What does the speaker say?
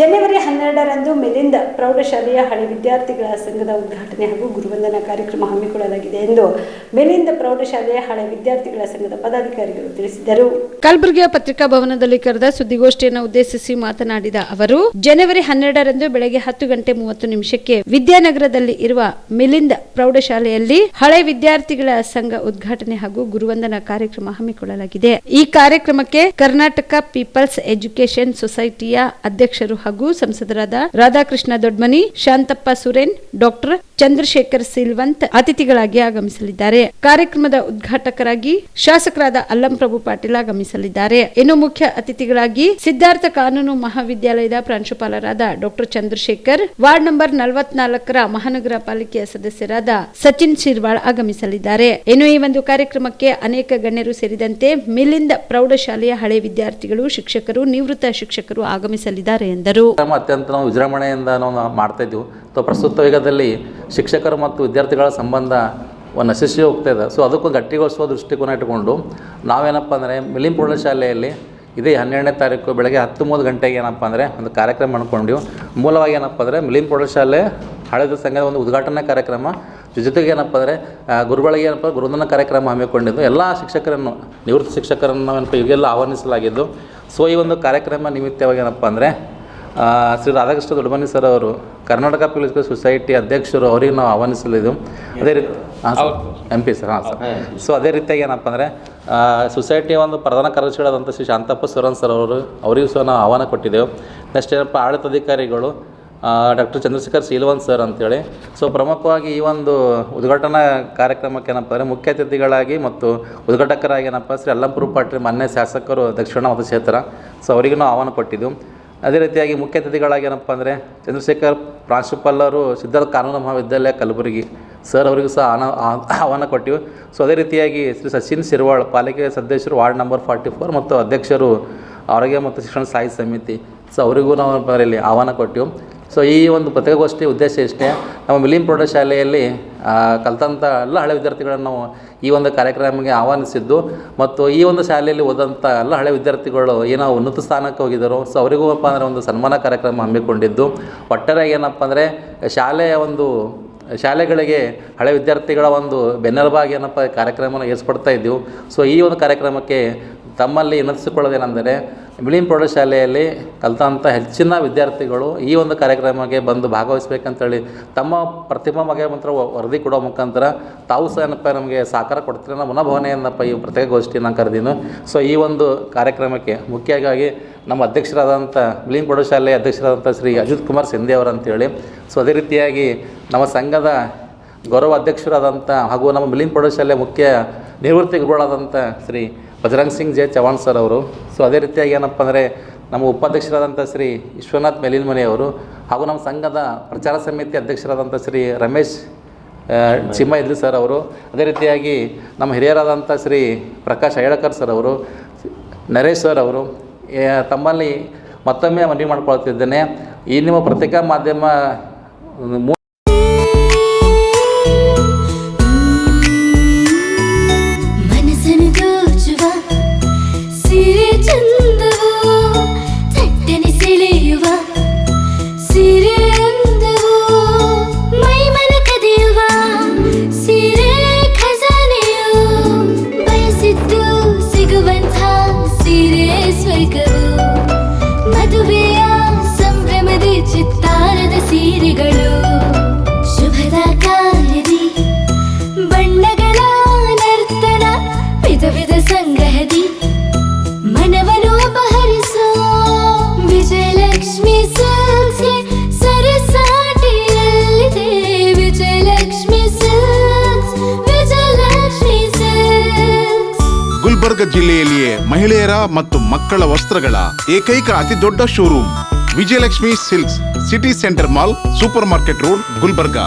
ಜನವರಿ ಹನ್ನೆರಡರಂದು ಮಿಲಿಂದ ಪ್ರೌಢಶಾಲೆಯ ಹಳೆ ವಿದ್ಯಾರ್ಥಿಗಳ ಸಂಘದ ಉದ್ಘಾಟನೆ ಹಾಗೂ ಗುರುವಂದನಾ ಕಾರ್ಯಕ್ರಮ ಹಮ್ಮಿಕೊಳ್ಳಲಾಗಿದೆ ಎಂದು ಮಿಲಿಂದ ಪ್ರೌಢಶಾಲೆಯ ಹಳೆ ವಿದ್ಯಾರ್ಥಿಗಳ ಸಂಘದ ಪದಾಧಿಕಾರಿಗಳು ತಿಳಿಸಿದರು. ಕಲಬುರಗಿಯ ಪತ್ರಿಕಾ ಭವನದಲ್ಲಿ ಕರೆದ ಸುದ್ದಿಗೋಷ್ಠಿಯನ್ನು ಉದ್ದೇಶಿಸಿ ಮಾತನಾಡಿದ ಅವರು, ಜನವರಿ ಹನ್ನೆರಡರಂದು ಬೆಳಗ್ಗೆ ಹತ್ತು ಗಂಟೆ ಮೂವತ್ತು ನಿಮಿಷಕ್ಕೆ ವಿದ್ಯಾನಗರದಲ್ಲಿ ಇರುವ ಮಿಲಿಂದ ಪ್ರೌಢಶಾಲೆಯಲ್ಲಿ ಹಳೆ ವಿದ್ಯಾರ್ಥಿಗಳ ಸಂಘ ಉದ್ಘಾಟನೆ ಹಾಗೂ ಗುರುವಂದನಾ ಕಾರ್ಯಕ್ರಮ ಹಮ್ಮಿಕೊಳ್ಳಲಾಗಿದೆ. ಈ ಕಾರ್ಯಕ್ರಮಕ್ಕೆ ಕರ್ನಾಟಕ ಪೀಪಲ್ಸ್ ಎಜುಕೇಶನ್ ಸೊಸೈಟಿಯ ಅಧ್ಯಕ್ಷರು ಹಾಗೂ ಸಂಸದರಾದ ರಾಧಾಕೃಷ್ಣ ದೊಡ್ಮನಿ, ಶಾಂತಪ್ಪ ಸುರೇನ್, ಡಾಕ್ಟರ್ ಚಂದ್ರಶೇಖರ್ ಸಿಲ್ವಂತ್ ಅತಿಥಿಗಳಾಗಿ ಆಗಮಿಸಲಿದ್ದಾರೆ. ಕಾರ್ಯಕ್ರಮದ ಉದ್ಘಾಟಕರಾಗಿ ಶಾಸಕರಾದ ಅಲ್ಲಂ ಪ್ರಭು ಪಾಟೀಲ್ ಆಗಮಿಸಲಿದ್ದಾರೆ. ಇನ್ನು ಮುಖ್ಯ ಅತಿಥಿಗಳಾಗಿ ಸಿದ್ಧಾರ್ಥ ಕಾನೂನು ಮಹಾವಿದ್ಯಾಲಯದ ಪ್ರಾಂಶುಪಾಲರಾದ ಡಾಕ್ಟರ್ ಚಂದ್ರಶೇಖರ್, ವಾರ್ಡ್ ನಂಬರ್ ನಲವತ್ನಾಲ್ಕರ ಮಹಾನಗರ ಪಾಲಿಕೆಯ ಸದಸ್ಯರಾದ ಸಚಿನ್ ಶಿರ್ವಾಳ್ ಆಗಮಿಸಲಿದ್ದಾರೆ. ಇನ್ನು ಈ ಒಂದು ಕಾರ್ಯಕ್ರಮಕ್ಕೆ ಅನೇಕ ಗಣ್ಯರು ಸೇರಿದಂತೆ ಮಿಲಿಂದ ಪ್ರೌಢಶಾಲೆಯ ಹಳೆ ವಿದ್ಯಾರ್ಥಿಗಳು, ಶಿಕ್ಷಕರು, ನಿವೃತ್ತ ಶಿಕ್ಷಕರು ಆಗಮಿಸಲಿದ್ದಾರೆ ಎಂದರು. ಕಾರ್ಯಕ್ರಮ ಅತ್ಯಂತ ನಾವು ವಿಜೃಂಭಣೆಯಿಂದ ನಾವು ಮಾಡ್ತಾ ಇದ್ದೀವಿ. ಸೊ ಪ್ರಸ್ತುತ ಯುಗದಲ್ಲಿ ಶಿಕ್ಷಕರು ಮತ್ತು ವಿದ್ಯಾರ್ಥಿಗಳ ಸಂಬಂಧ ನಶಿಸಿ ಹೋಗ್ತಾ ಇದೆ. ಸೊ ಅದಕ್ಕೂ ಗಟ್ಟಿಗೊಳಿಸುವ ದೃಷ್ಟಿಕೋನ ಇಟ್ಕೊಂಡು ನಾವೇನಪ್ಪ ಅಂದರೆ ಮಿಲಿಂ ಪ್ರೌಢಶಾಲೆಯಲ್ಲಿ ಇದೇ ಹನ್ನೆರಡನೇ ತಾರೀಕು ಬೆಳಗ್ಗೆ ಹತ್ತು ಮೂವತ್ತು ಗಂಟೆಗೆ ಏನಪ್ಪ ಅಂದರೆ ಒಂದು ಕಾರ್ಯಕ್ರಮ ಮಾಡ್ಕೊಂಡೆವು. ಮೂಲವಾಗಿ ಏನಪ್ಪ ಅಂದರೆ ಮಿಲಿಂ ಪ್ರೌಢಶಾಲೆ ಹಳೆದ ಸಂಘದ ಒಂದು ಉದ್ಘಾಟನಾ ಕಾರ್ಯಕ್ರಮ. ಜೊತೆಗೆ ಏನಪ್ಪ ಅಂದರೆ ಗುರುಗಳಿಗೆ ಏನಪ್ಪ ಗುರುವಂದನ ಕಾರ್ಯಕ್ರಮ ಹಮ್ಮಿಕೊಂಡಿದ್ದು. ಎಲ್ಲ ಶಿಕ್ಷಕರನ್ನು, ನಿವೃತ್ತ ಶಿಕ್ಷಕರನ್ನು ಏನಪ್ಪ ಈಗೆಲ್ಲ ಆಹ್ವಾನಿಸಲಾಗಿದ್ದು. ಸೊ ಈ ಒಂದು ಕಾರ್ಯಕ್ರಮ ನಿಮಿತ್ತವಾಗಿ ಏನಪ್ಪ ಅಂದರೆ ಶ್ರೀ ರಾಧಾಕೃಷ್ಣ ದೊಡ್ಡಮನಿ ಸರ್ ಅವರು ಕರ್ನಾಟಕ ಪೊಲೀಸ್ ಸೊಸೈಟಿ ಅಧ್ಯಕ್ಷರು ಅವರಿಗೆ ನಾವು ಆಹ್ವಾನಿಸಲಿದ್ದು ಅದೇ ರೀತಿ ಹಾಂ ಸರ್. ಎಂ ಪಿ ಸರ್ ಹಾಂ ಸರ್. ಸೊ ಅದೇ ರೀತಿಯಾಗಿ ಏನಪ್ಪ ಅಂದರೆ ಸೊಸೈಟಿಯ ಒಂದು ಪ್ರಧಾನ ಕಾರ್ಯದರ್ಶಿಗಳಾದಂಥ ಶ್ರೀ ಶಾಂತಪ್ಪ ಸುರನ್ ಸರ್ ಅವರು ಅವರಿಗೂ ಸಹ ನಾವು ಆಹ್ವಾನ ಕೊಟ್ಟಿದ್ದೆವು. ನೆಕ್ಸ್ಟ್ ಏನಪ್ಪ ಆಡಳಿತಾಧಿಕಾರಿಗಳು ಡಾಕ್ಟರ್ ಚಂದ್ರಶೇಖರ್ ಶೀಲವಂತ್ ಸರ್ ಅಂತೇಳಿ. ಸೊ ಪ್ರಮುಖವಾಗಿ ಈ ಒಂದು ಉದ್ಘಾಟನಾ ಕಾರ್ಯಕ್ರಮಕ್ಕೆ ಏನಪ್ಪ ಅಂದರೆ ಮುಖ್ಯ ಅತಿಥಿಗಳಾಗಿ ಮತ್ತು ಉದ್ಘಾಟಕರಾಗಿ ಏನಪ್ಪ ಶ್ರೀ ಅಲ್ಲಂಪುರ ಪಾಟೀಲ್ ಮಾನ್ಯ ಶಾಸಕರು ದಕ್ಷಿಣ ಮತಕ್ಷೇತ್ರ ಸೊ ಅವರಿಗೂ ನಾವು ಆಹ್ವಾನ ಕೊಟ್ಟಿದ್ದೆವು. ಅದೇ ರೀತಿಯಾಗಿ ಮುಖ್ಯ ಅತಿಥಿಗಳಾಗಿ ಏನಪ್ಪ ಅಂದರೆ ಚಂದ್ರಶೇಖರ್ ಪ್ರಾಂಶುಪಾಲರು ಸಿದ್ಧಾರ್ಥ ಕಾನೂನು ಮಹಾವಿದ್ಯಾಲಯ ಕಲಬುರಗಿ ಸರ್ ಅವರಿಗೂ ಸಹ ಆನ ಆಹ್ವಾನ ಕೊಟ್ಟಿವೆ. ಸೊ ಅದೇ ರೀತಿಯಾಗಿ ಶ್ರೀ ಸಚಿನ್ ಸಿರ್ವಾಳ್ ಪಾಲಿಕೆ ಸದಸ್ಯರು ವಾರ್ಡ್ ನಂಬರ್ ಫಾರ್ಟಿ ಫೋರ್ ಮತ್ತು ಅಧ್ಯಕ್ಷರು ಆರೋಗ್ಯ ಮತ್ತು ಶಿಕ್ಷಣ ಸ್ಥಾಯಿ ಸಮಿತಿ. ಸೊ ಅವರಿಗೂ ನಾವು ಇಲ್ಲಿ ಆಹ್ವಾನ ಕೊಟ್ಟಿವು. ಸೊ ಈ ಒಂದು ಪತ್ರಿಕಾಗೋಷ್ಠಿ ಉದ್ದೇಶ ಇಷ್ಟೇ. ನಮ್ಮ ಮಿಲಿಂ ಪ್ರೌಢಶಾಲೆಯಲ್ಲಿ ಕಲಿತಂಥ ಕಲ್ತಂಥ ಎಲ್ಲ ಹಳೆ ವಿದ್ಯಾರ್ಥಿಗಳನ್ನು ನಾವು ಈ ಒಂದು ಕಾರ್ಯಕ್ರಮಕ್ಕೆ ಆಹ್ವಾನಿಸಿದ್ದು. ಮತ್ತು ಈ ಒಂದು ಶಾಲೆಯಲ್ಲಿ ಓದಂಥ ಎಲ್ಲ ಹಳೆ ವಿದ್ಯಾರ್ಥಿಗಳು ಏನೋ ಉನ್ನತ ಸ್ಥಾನಕ್ಕೆ ಹೋಗಿದ್ದರು. ಸೊ ಅವರಿಗೂ ಅಪ್ಪ ಅಂದರೆ ಒಂದು ಸನ್ಮಾನ ಕಾರ್ಯಕ್ರಮ ಹಮ್ಮಿಕೊಂಡಿದ್ದು. ಒಟ್ಟಾರೆ ಏನಪ್ಪ ಅಂದರೆ, ಶಾಲೆಯ ಒಂದು, ಶಾಲೆಗಳಿಗೆ ಹಳೆ ವಿದ್ಯಾರ್ಥಿಗಳ ಒಂದು ಬೆನ್ನೆಲುಬಾಗಿ ಏನಪ್ಪ ಕಾರ್ಯಕ್ರಮವನ್ನು ಏರ್ಸ್ಪಡ್ತಾ ಇದ್ದೀವಿ. ಸೊ ಈ ಒಂದು ಕಾರ್ಯಕ್ರಮಕ್ಕೆ ತಮ್ಮಲ್ಲಿ ವಿನಂತಿಸಿಕೊಳ್ಳೋದೇನೆಂದರೆ ಮಿಲಿಂ ಪ್ರೌಢಶಾಲೆಯಲ್ಲಿ ಕಲಿತಂಥ ಹೆಚ್ಚಿನ ವಿದ್ಯಾರ್ಥಿಗಳು ಈ ಒಂದು ಕಾರ್ಯಕ್ರಮಕ್ಕೆ ಬಂದು ಭಾಗವಹಿಸ್ಬೇಕಂತೇಳಿ ತಮ್ಮ ಪ್ರತಿಭಾ ಮಗ ಮಾತ್ರ ವರದಿ ಕೊಡೋ ಮುಖಾಂತರ ತಾವು ಸಹ ಏನಪ್ಪ ನಮಗೆ ಸಹಕಾರ ಕೊಡ್ತೀರ ಮನೋಭಾವನೆಯನ್ನಪ್ಪ ಈ ಪ್ರತ್ಯೇಕಗೋಷ್ಠಿ ನಾನು ಕರೆದೀನು. ಸೊ ಈ ಒಂದು ಕಾರ್ಯಕ್ರಮಕ್ಕೆ ಮುಖ್ಯವಾಗಿ ನಮ್ಮ ಅಧ್ಯಕ್ಷರಾದಂಥ ಮಿಲಿಂ ಪ್ರೌಢಶಾಲೆ ಅಧ್ಯಕ್ಷರಾದಂಥ ಶ್ರೀ ಅಜಿತ್ ಕುಮಾರ್ ಸಿಂಧೆ ಅವರು ಅಂತೇಳಿ ಸೊ ಅದೇ ರೀತಿಯಾಗಿ ನಮ್ಮ ಸಂಘದ ಗೌರವ ಅಧ್ಯಕ್ಷರಾದಂಥ ಹಾಗೂ ನಮ್ಮ ಮಿಲಿಂ ಪ್ರೌಢಶಾಲೆ ಮುಖ್ಯ ನಿವೃತ್ತಿ ಗುರುಗಳಾದಂಥ ಶ್ರೀ ಬಜರಂಗ್ ಸಿಂಗ್ ಜೆ ಚವಾಣ್ ಸರ್ ಅವರು. ಸೊ ಅದೇ ರೀತಿಯಾಗಿ ಏನಪ್ಪ ಅಂದರೆ ನಮ್ಮ ಉಪಾಧ್ಯಕ್ಷರಾದಂಥ ಶ್ರೀ ವಿಶ್ವನಾಥ್ ಮೇಲಿನ್ಮನಿ ಅವರು ಹಾಗೂ ನಮ್ಮ ಸಂಘದ ಪ್ರಚಾರ ಸಮಿತಿ ಅಧ್ಯಕ್ಷರಾದಂಥ ಶ್ರೀ ರಮೇಶ್ ಚಿಮ್ಮ ಇದ್ಲಿ ಸರ್ ಅವರು. ಅದೇ ರೀತಿಯಾಗಿ ನಮ್ಮ ಹಿರಿಯರಾದಂಥ ಶ್ರೀ ಪ್ರಕಾಶ್ ಅಯ್ಯಳಕರ್ ಸರ್ ಅವರು, ನರೇಶ್ ಸರ್ ಅವರು ತಮ್ಮಲ್ಲಿ ಮತ್ತೊಮ್ಮೆ ಮನವಿ ಮಾಡ್ಕೊಳ್ತಿದ್ದೇನೆ. ಈ ನಿಮ್ಮ ಪತ್ರಿಕಾ ಮಾಧ್ಯಮ ವಿಧ ವಿಧ ಸಂಗ್ರಹದಿ ಮನವನ್ನು ಅಪಹರಿಸೋ. ವಿಜಯಲಕ್ಷ್ಮಿ ಸಿಲ್ಕ್ಸ್ಗೆ ಸರಸಾಟಿಯಲ್ಲಿದೆ. ವಿಜಯಲಕ್ಷ್ಮಿ ಸಿಲ್ಕ್ಸ್ ವಿಜಯಲಕ್ಷ್ಮಿ ಸಿಲ್ಕ್ಸ್ ಗುಲ್ಬರ್ಗ ಜಿಲ್ಲೆಯಲ್ಲಿಯೇ ಮಹಿಳೆಯರ ಮತ್ತು ಮಕ್ಕಳ ವಸ್ತ್ರಗಳ ಏಕೈಕ ಅತಿ ದೊಡ್ಡ showroom Vijayalakshmi silks city centre mall, super market road, Gulbarga.